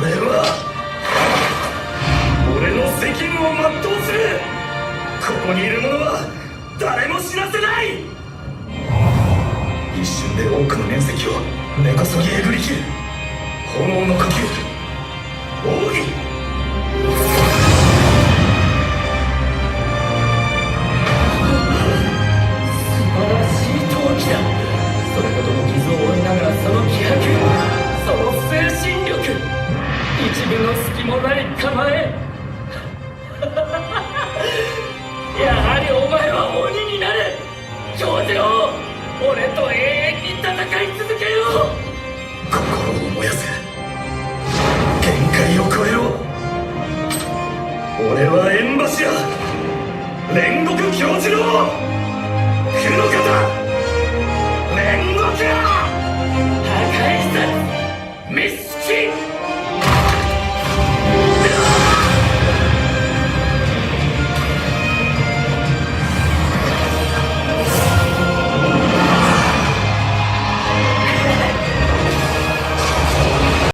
俺は俺の責務を全うするここにいる者は誰も死なせない。一瞬で多くの面積を根こそぎえぐりきる炎の呼吸。隙もない構え。やはりお前は鬼になれ。長次郎俺と永遠に戦い続けよう。心を燃やせ。限界を超えろ。俺は縁柱。煉獄教授郎。黒方。